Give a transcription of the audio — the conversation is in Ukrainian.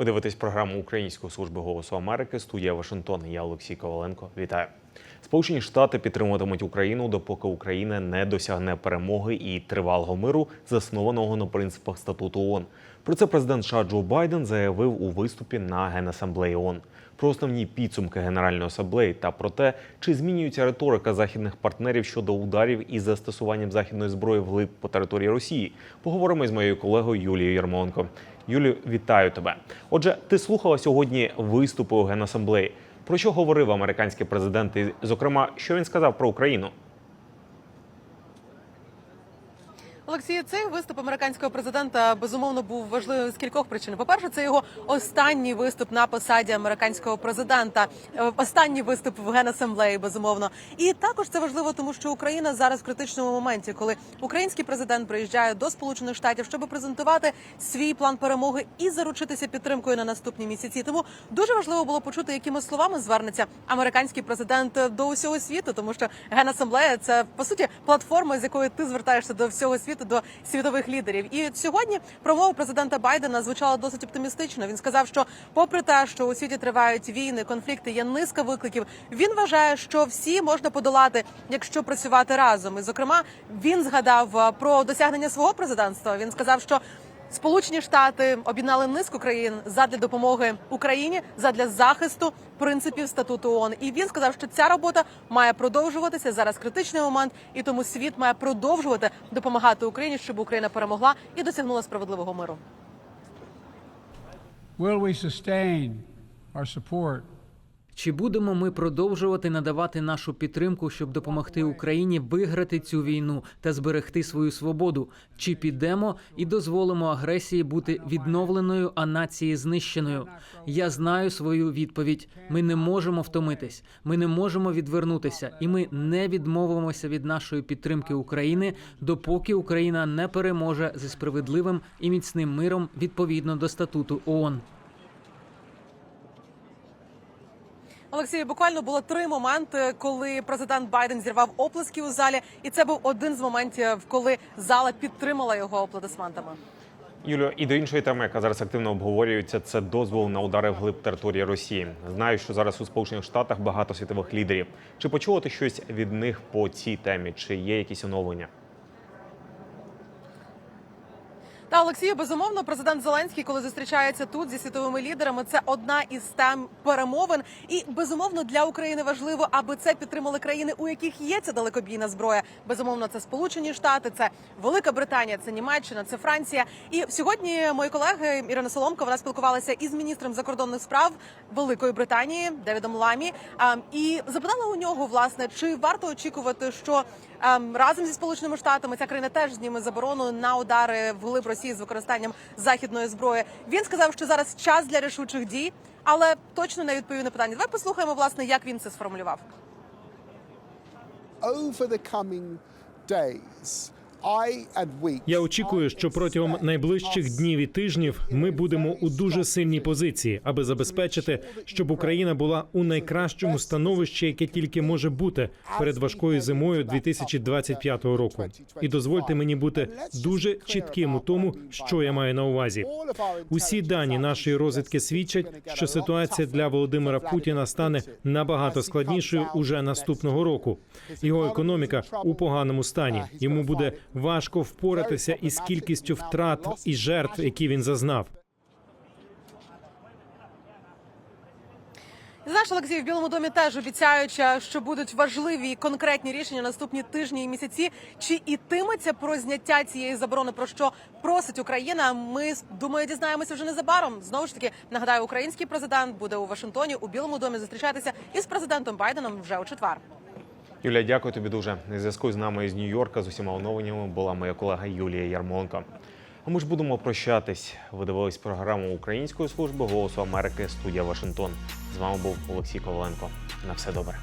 Ви дивитесь програму Української служби голосу Америки. Студія Вашингтон. Я Олексій Коваленко. Вітаю. Сполучені Штати підтримуватимуть Україну, допоки Україна не досягне перемоги і тривалого миру, заснованого на принципах статуту ООН. Про це президент США Джо Байден заявив у виступі на Генасамблеї ООН. Про основні підсумки Генеральної асамблеї та про те, чи змінюється риторика західних партнерів щодо ударів із застосуванням західної зброї вглиб по території Росії. Поговоримо з моєю колегою Юлією Ярмоленко. Юлію, вітаю тебе. Отже, ти слухала сьогодні виступи у Генасамблеї. Про що говорив американський президент? І, зокрема, що він сказав про Україну? Олексій, цей виступ американського президента безумовно був важливим з кількох причин. По перше, це його останній виступ на посаді американського президента, Е, останній виступ в генасамблеї, безумовно. І також це важливо, тому що Україна зараз в критичному моменті, коли український президент приїжджає до Сполучених Штатів, щоб презентувати свій план перемоги і заручитися підтримкою на наступні місяці. Тому дуже важливо було почути, якими словами звернеться американський президент до усього світу, тому що генасамблея це по суті платформа, з якої ти звертаєшся до всього світу, до світових лідерів. І сьогодні промова президента Байдена звучала досить оптимістично. Він сказав, що, попри те, що у світі тривають війни, конфлікти, є низка викликів. Він вважає, що всі можна подолати, якщо працювати разом. І зокрема, він згадав е, про досягнення свого президентства. Він сказав, що Сполучені Штати об'єднали низку країн задля допомоги Україні, задля захисту принципів статуту ООН. І він сказав, що ця робота має продовжуватися зараз. Критичний момент, і тому світ має продовжувати допомагати Україні, щоб Україна перемогла і досягнула справедливого миру. Will we sustain our support Чи будемо ми продовжувати надавати нашу підтримку, щоб допомогти Україні виграти цю війну та зберегти свою свободу? Чи підемо і дозволимо агресії бути відновленою, а нації знищеною? Я знаю свою відповідь. Ми не можемо втомитись, ми не можемо відвернутися, і ми не відмовимося від нашої підтримки України, допоки Україна не переможе зі справедливим і міцним миром відповідно до статуту ООН. Олексій, буквально було три моменти, коли президент Байден зірвав оплески у залі, і це був один з моментів, коли зала підтримала його аплодисментами. Юлію, і до іншої теми, яка зараз активно обговорюється, це дозвол на удари вглиб території Росії. Знаю, що зараз у Сполучених Штатах багато світових лідерів. Чи почули ти щось від них по цій темі? Чи є якісь оновлення? Та Олексію, безумовно, президент Зеленський, коли зустрічається тут зі світовими лідерами, це одна із тем перемовин. І безумовно для України важливо, аби це підтримали країни, у яких є ця далекобійна зброя. Безумовно, це Сполучені Штати, це Велика Британія, це Німеччина, це Франція. І сьогодні мої колеги Ірина Соломко вона спілкувалася із міністром закордонних справ Великої Британії Девідом Ламі. а, І запитала у нього, власне, чи варто очікувати, що ем, разом зі сполученими штатами ця країна теж зніме заборону на удари вглиб Росії з використанням західної зброї. Він сказав, що зараз час для рішучих дій, але точно не відповів на питання. Давай послухаємо, власне, як він це сформулював. over the coming days, Я очікую, що протягом найближчих днів і тижнів ми будемо у дуже сильній позиції, аби забезпечити, щоб Україна була у найкращому становищі, яке тільки може бути перед важкою зимою 2025 року. І дозвольте мені бути дуже чітким у тому, що я маю на увазі. Усі дані нашої розвідки свідчать, що ситуація для Володимира Путіна стане набагато складнішою уже наступного року. Його економіка у поганому стані. Йому буде важко впоратися із кількістю втрат і жертв, які він зазнав. Знаєш, Олексій, в Білому домі теж обіцяють, е, що будуть важливі і конкретні рішення наступні тижні і місяці. Чи ітиметься про зняття цієї заборони, про що просить Україна? Ми думаю, дізнаємося вже незабаром. Знову ж таки, нагадаю, український президент буде у Вашингтоні у Білому домі зустрічатися із президентом Байденом вже у четвер. Юлія, дякую тобі дуже. На зв'язку з нами із Нью-Йорка з усіма оновленнями була моя колега Юлія Ярмоленко. А ми ж будемо прощатись. Ви дивились програму Української служби голосу Америки студія Вашингтон. З вами був Олексій Коваленко. На все добре.